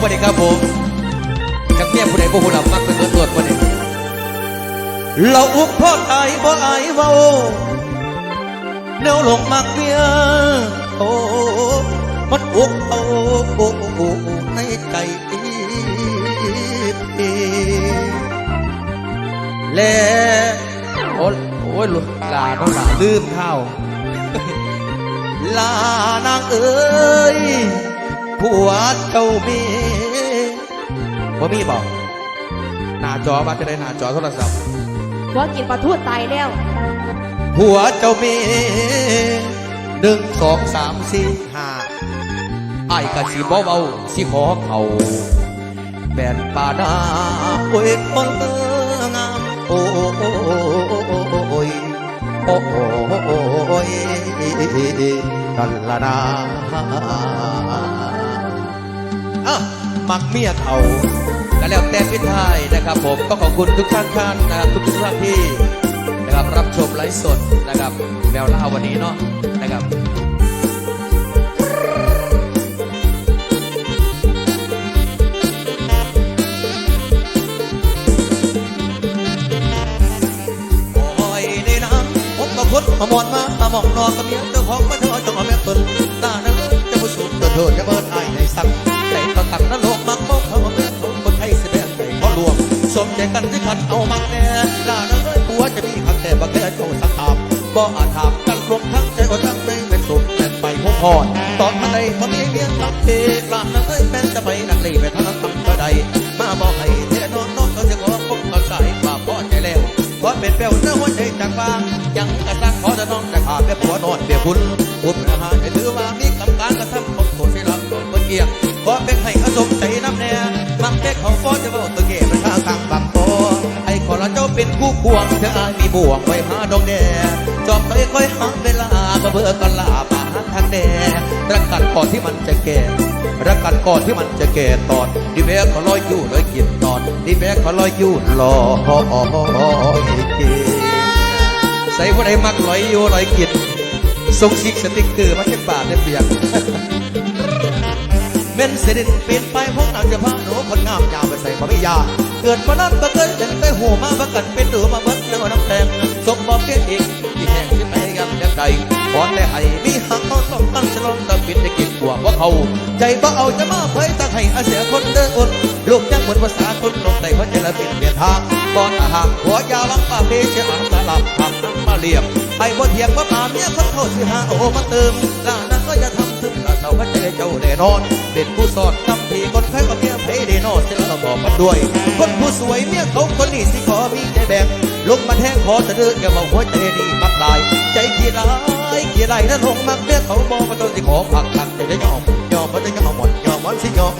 บ่ได้ครับผมจักเมียผู้ใดบ่ฮู้หลับมักเป็นเบิดตรวจบ่ได้เราอุกพ่อตายบ่อายเว้าแนวหลงมักเมียโอ้มันอุกเอาในใจและโอ้ยโอ้ยหลุดลาต้องลาลืมข้าลานางเอ้ย วเจ้ามีบ่มีบอกหน้าจอว่าจะได้หน้าจอโทรศัพท์หัวกินปลาทูตายแล้วผัวเจ้ามีหนึ่งสองสามสี่ห้าไอ้ายกะสิบ่เว้าสิขอเขาแบนป่าดาโอ้ยคนเมืองามโอ้โอ้โอ้โอ้ยโอ้โอ้โอ้ยกันละนา อะมักเมียเขาก็แล้วแต่พิทายนะครับ ผมก็ขอบคุณทุกท่านท่านนะครับทุกทุกท่านที่นะครับรับชมไลฟ์สดนะครับแมวล่าวันนี้เนาะนะครับโอ้ยในมามอนมาตามองนอนกับเมียเจ้าของมาเถอจงเอาแม่ตนตาเนื้อจะมาสูดเถิดเถิดจะเบิด กันที่ขันเอามักแน่ลาเนื้อผัวจะมีขันแต่บักแก่โจสักถามบ่อาจถามกันรวมทั้งใจก็ทั้งไม่เป็นสุขเป็นไปหัวพอดตอนมาใดพอมีเมียทับเทลาเนื้อแม่นจะไปนักเลงไปทางทำก็ได้มาบอกให้เทนอนนอนก็จะขอคงก็ใส่มาพอใจแล้วขอเป็นเปลวเนื้อหัวใจจากฟางยังกระซังขอจะน้องจะขาดแม่ผัวนอนเบียบุญอุ้มอาหารให้ถือว่ามีกำการกระทำของตัวที่รักตัวเมื่อกี้ขอเป็นให้อสมใจน้ำแน่มักแก่เขาฟ้อน บ่วงเธออายมีบ่วงไว้หาดอกแดจอมไปค่อยหาเวลาก็เบื่อกันลามาหาทางแดรักกันก่อนที่มันจะแก่รักกันก่อนที่มันจะแก่ตอนดีแบกก็ลอยอยู่เลยกินตอนดีแบกก็ลอยอยู่ลอยกินใส่ว่าได้มักลอยอยู่ลอยกินส่งซิกสติ๊กเกอร์มาเช็ดบาทได้เปียกเม่นเสด็จเปลี่ยนไปพวกเราจะพาหนูคนงามยาวไปใส่ปะมิยา เกิดมานั้นบ่เคยเห็นไปห เขาใจบ่เอาจะมาเผยตั้งให้อาเสียคนเดินอดลูกยังหมือนภาษาคนลงใส่หัวใจละเป็นเปลี่ยนทางก่อนอาหารหัวยาวลังป้าเพเชื่ออ่างตาลับทำน้ำมาเรียบไอ้บ่เถียงว่าปาเมียคนเขาสิหาโอ้มาเติมลานั้นก็อย่าทำซึมละเสาหัวใจเจ้าแน่นอนเป็นผู้สอดทำทีคนไข้ก็เมียเพเดนอเสียแล้วบอกมันด้วย คนผู้สวยเมียเขาคนนี้สิขอมีใจแบ่งลุกมาแทงคอจะเดือแกบอกหัวใจนี่มักลาย ใจขี้ร้าย กี่ไรนั่นลงมักเมียเขามองมาจนที่ขอผักผักใจจะยอมยอมมันจะยอมหมดยอมมันสิยอม